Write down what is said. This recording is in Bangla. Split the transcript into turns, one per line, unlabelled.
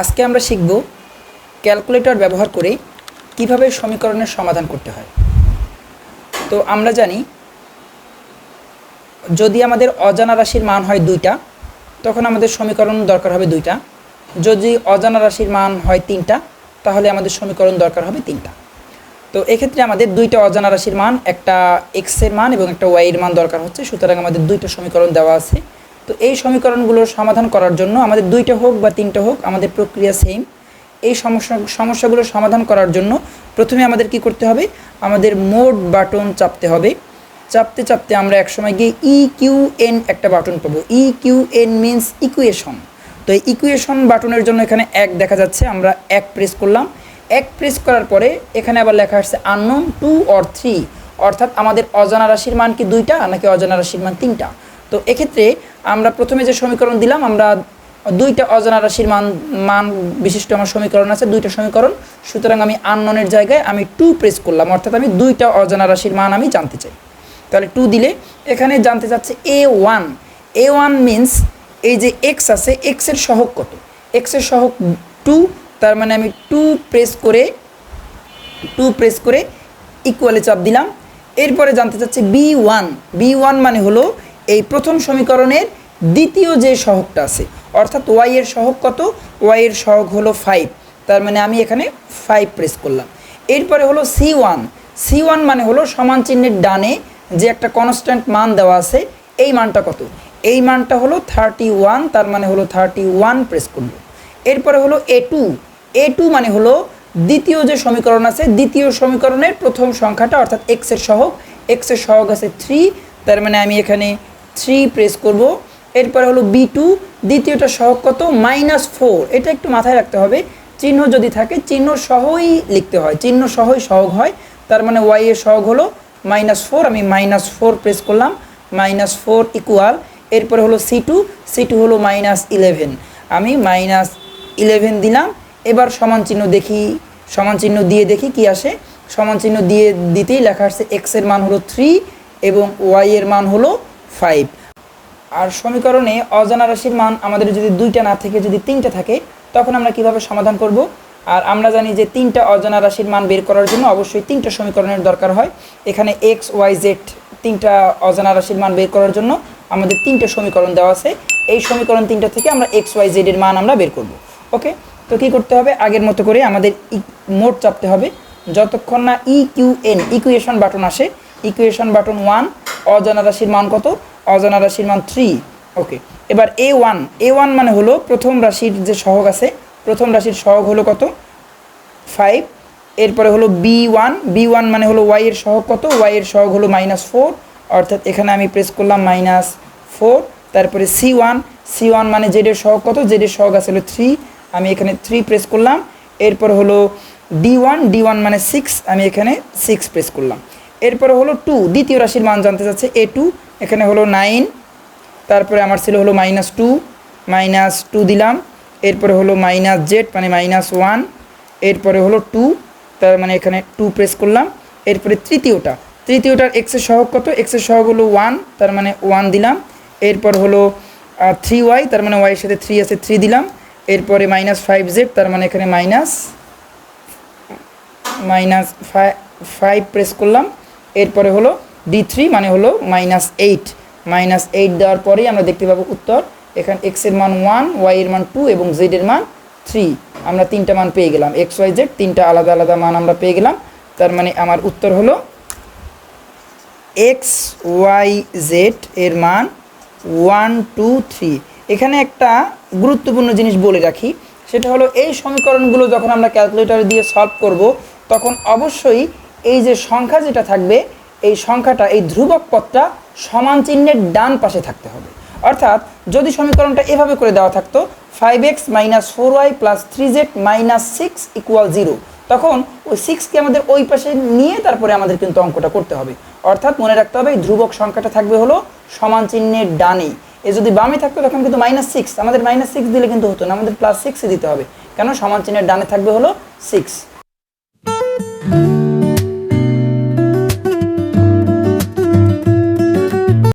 আজকে আমরা শিখব ক্যালকুলেটর ব্যবহার করে কীভাবে সমীকরণের সমাধান করতে হয়। তো আমরা জানি, যদি আমাদের অজানা রাশির মান হয় দুইটা, তখন আমাদের সমীকরণ দরকার হবে দুইটা। যদি অজানা রাশির মান হয় তিনটা, তাহলে আমাদের সমীকরণ দরকার হবে তিনটা। তো এক্ষেত্রে আমাদের দুইটা অজানা রাশির মান, একটা এক্সের মান এবং একটা ওয়াইয়ের মান দরকার হচ্ছে, সুতরাং আমাদের দুইটা সমীকরণ দেওয়া আছে। তো এই সমীকরণগুলোর সমাধান করার জন্য আমাদের দুইটা হোক বা তিনটা হোক, আমাদের প্রক্রিয়া সেম এই সমস্যা, সমস্যাগুলো সমাধান করার জন্য প্রথমে আমাদের কি করতে হবে? আমাদের মোড বাটন চাপতে হবে। চাপতে চাপতে আমরা একসময় গিয়ে ই কিউ এন একটা বাটন পাবো। E Q N means equation তো এই ইকুয়েশন বাটনের জন্য এখানে এক দেখা যাচ্ছে, আমরা এক প্রেস করলাম। এক প্রেস করার পরে এখানে আবার লেখা আসছে আননোন টু অর থ্রি অর্থাৎ আমাদের অজানা রাশির মান কি দুইটা, নাকি অজানা রাশির মান তিনটা? তো এক্ষেত্রে আমরা প্রথমে যে সমীকরণ দিলাম, আমরা দুইটা অজানা রাশির মান মান বিশিষ্ট আমার সমীকরণ আছে, দুইটা সমীকরণ। সুতরাং আমি আনননের জায়গায় আমি টু প্রেস করলাম, অর্থাৎ আমি দুইটা অজানা রাশির মান আমি জানতে চাই। তাহলে টু দিলে এখানে জানতে চাচ্ছে A one A one means এই যে এক্স আছে এক্সের সহগ কত? এক্সের সহগ টু তার মানে আমি টু প্রেস করে টু প্রেস করে ইকুয়ালে চাপ দিলাম। এরপরে জানতে চাচ্ছে বি ওয়ান বি ওয়ান মানে হলো প্রথম সমীকরণের দ্বিতীয় যে সহগটা আছে, অর্থাৎ ওয়াই এর সহগ কত? ওয়াই এর সহগ হলো ফাইভ তার মানে আমি এখানে ফাইভ প্রেস করলাম। এরপরে হলো সি ওয়ান সি ওয়ান মানে হলো সমান চিহ্নের ডানে যে একটা কনস্ট্যান্ট মান দেওয়া আছে, এই মানটা কত? এই মানটা হলো থার্টি ওয়ান তার মানে হলো থার্টি ওয়ান প্রেস করব এরপরে হলো এ টু এ টু মানে হলো দ্বিতীয় যে সমীকরণ আছে, দ্বিতীয় সমীকরণের প্রথম সংখ্যাটা, অর্থাৎ এক্সের সহগ। এক্সের সহগ আছে থ্রি তার মানে আমি এখানে থ্রি প্রেস করব। এরপরে হলো বি টু দ্বিতীয়টা সহগ কত? মাইনাস ফোর এটা একটু মাথায় রাখতে হবে। চিহ্ন যদি থাকে, চিহ্ন সহই লিখতে হয়। চিহ্ন সহই সহগ হয়। তার মানে ওয়াই এর সহগ হলো মাইনাস ফোর আমি মাইনাস ফোর প্রেস করলাম। মাইনাস ফোর ইকুয়াল এরপরে হলো সি টু সি টু হলো মাইনাস ইলেভেন আমি মাইনাস ইলেভেন দিলাম। এবার সমান চিহ্ন দেখি। সমান চিহ্ন দিয়ে দেখি কি আসে। সমান চিহ্ন দিয়ে দিতেই লেখা আসছে এক্সের মান হলো থ্রি এবং ওয়াই এর মান হলো ফাইভ। আর সমীকরণে অজানা রাশির মান আমাদের যদি দুইটা না থেকে, যদি তিনটা থাকে, তখন আমরা কীভাবে সমাধান করব? আর আমরা জানি যে তিনটা অজানা রাশির মান বের করার জন্য অবশ্যই তিনটা সমীকরণের দরকার হয়। এখানে এক্স, ওয়াই, জেড তিনটা অজানা রাশির মান বের করার জন্য আমাদের তিনটা সমীকরণ দেওয়া আছে। এই সমীকরণ তিনটা থেকে আমরা এক্স, ওয়াই, জেড এর মান আমরা বের করব। ওকে? তো কী করতে হবে? আগের মতো করে আমাদের মোট চাপতে হবে। যতক্ষণ না E Q N equation button আসে ইকুয়েশন বাটন ওয়ান অজানা রাশির মান কত? অজানা রাশির মান থ্রি ওকে এবার এ ওয়ান এ ওয়ান মানে হলো প্রথম রাশির যে সহগ আছে, প্রথম রাশির সহগ হলো কত? ফাইভ এরপরে হলো বি ওয়ান বি ওয়ান মানে হলো ওয়াই এর সহগ কত? ওয়াই এর সহগ হলো মাইনাস ফোর অর্থাৎ এখানে আমি প্রেস করলাম মাইনাস ফোর তারপরে সি ওয়ান সি ওয়ান মানে জেডের সহগ কত? জেডের সহগ আছে হলো থ্রি আমি এখানে থ্রি প্রেস করলাম। এরপর হলো ডি ওয়ান ডি ওয়ান মানে সিক্স আমি এখানে সিক্স প্রেস করলাম। এরপরে হলো টু দ্বিতীয় রাশির মান জানতে চাচ্ছে এ টু এখানে হলো নাইন তারপরে আমার ছিল হলো মাইনাস টু মাইনাস টু দিলাম, এরপরে হলো মাইনাস জেড মানে মাইনাস ওয়ান এরপরে হলো টু তার মানে এখানে টু প্রেস করলাম, এরপরে তৃতীয়টা, তৃতীয়টার এক্সের সহগ কত? এক্সের সহগ হলো ওয়ান তার মানে ওয়ান দিলাম, এরপর হলো থ্রি ওয়াই তার মানে ওয়াইয়ের সাথে থ্রি আছে থ্রি দিলাম, এরপরে মাইনাস ফাইভ জেড তার মানে এখানে মাইনাস মাইনাস ফাইভ প্রেস করলাম এরপরে হলো ডি থ্রি মানে হলো মাইনাস এইট মাইনাস এইট দেওয়ার পরেই আমরা দেখতে পাবো উত্তর। এখানে এক্সের মান ওয়ান ওয়াই এর মান টু এবং জেডের মান থ্রি আমরা তিনটা মান পেয়ে গেলাম। এক্স ওয়াই জেড তিনটা আলাদা আলাদা মান আমরা পেয়ে গেলাম। তার মানে আমার উত্তর হলো এক্স ওয়াই জেড এর মান ওয়ান টু থ্রি এখানে একটা গুরুত্বপূর্ণ জিনিস বলে রাখি, সেটা হলো এই সমীকরণগুলো যখন আমরা ক্যালকুলেটর দিয়ে সলভ করব, তখন অবশ্যই এই যে সংখ্যা যেটা থাকবে, এই সংখ্যাটা, এই ধ্রুবক পথটা সমান চিহ্নের ডান পাশে থাকতে হবে। অর্থাৎ যদি সমীকরণটা এভাবে করে দেওয়া থাকতো five X minus four Y plus three Z minus six equal zero তখন ওই সিক্সকে আমাদের ওই পাশে নিয়ে তারপরে আমাদের কিন্তু অঙ্কটা করতে হবে। অর্থাৎ মনে রাখতে হবে, এই ধ্রুবক সংখ্যাটা থাকবে হলো সমান চিহ্নের ডানে এ যদি বামে থাকতো, তখন কিন্তু মাইনাস সিক্স আমাদের মাইনাস সিক্স দিলে কিন্তু হতো না, আমাদের প্লাস সিক্সই দিতে হবে। কেন? সমান চিহ্নের ডানে থাকবে হলো সিক্স